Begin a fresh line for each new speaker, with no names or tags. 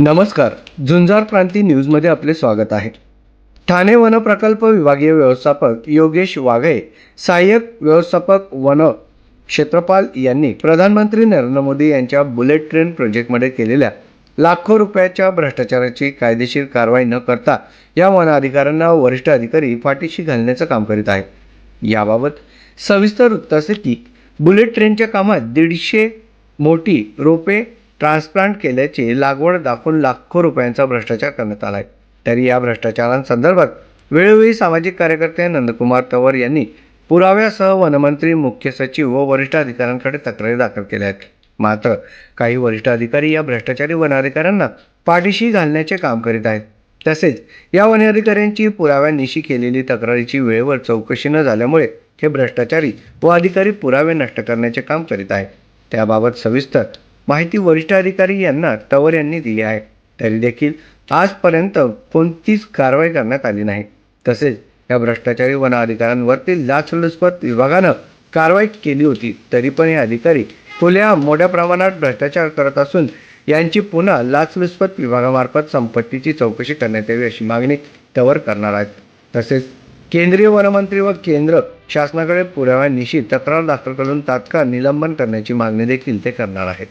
नमस्कार. झुंजार क्रांती न्यूजमध्ये आपले स्वागत आहे. ठाणे वन प्रकल्प विभागीय व्यवस्थापक योगेश वाघे सहाय्यक व्यवस्थापक वन क्षेत्रपाल यांनी प्रधानमंत्री नरेंद्र मोदी यांच्या बुलेट ट्रेन प्रोजेक्टमध्ये केलेल्या लाखो रुपयाच्या भ्रष्टाचाराची कायदेशीर कारवाई न करता या वन अधिकाऱ्यांना वरिष्ठ अधिकारी पाठीशी घालण्याचं काम करीत आहे याबाबत सविस्तर वृत्त असे की बुलेट ट्रेनच्या कामात दीडशे मोठी रोपे ट्रान्सप्लांट केल्याची लागवड दाखवून लाखो रुपयांचा भ्रष्टाचार करण्यात आला आहे तरी या भ्रष्टाचारांसंदर्भात वेळोवेळी सामाजिक कार्यकर्ते नंदकुमार तवर यांनी पुराव्यासह वनमंत्री मुख्य सचिव व वरिष्ठ अधिकाऱ्यांकडे तक्रारी दाखल केल्या आहेत. मात्र काही वरिष्ठ अधिकारी या भ्रष्टाचारी वनाधिकाऱ्यांना पाठीशी घालण्याचे काम करीत आहेत. तसेच या वन अधिकाऱ्यांची पुराव्यानिशी केलेली तक्रारीची वेळेवर चौकशी न झाल्यामुळे हे भ्रष्टाचारी व अधिकारी पुरावे नष्ट करण्याचे काम करीत आहेत. त्याबाबत सविस्तर माहिती वरिष्ठ अधिकारी यांना तवर यांनी दिली आहे. तरी देखील आजपर्यंत कोणतीच कारवाई करण्यात आली नाही. तसेच या भ्रष्टाचारी वन अधिकाऱ्यांवरती लाचलुचपत विभागानं कारवाई केली होती. तरी पण हे अधिकारी खुल्या मोठ्या प्रमाणात भ्रष्टाचार करत असून यांची पुन्हा लाचलुचपत विभागामार्फत संपत्तीची चौकशी करण्यात यावी अशी मागणी तवर करणार आहेत. तसेच केंद्रीय वनमंत्री व केंद्र शासनाकडे पुराव्यानिशी तक्रार दाखल करून तात्काळ निलंबन करण्याची मागणी देखील ते करणार आहेत.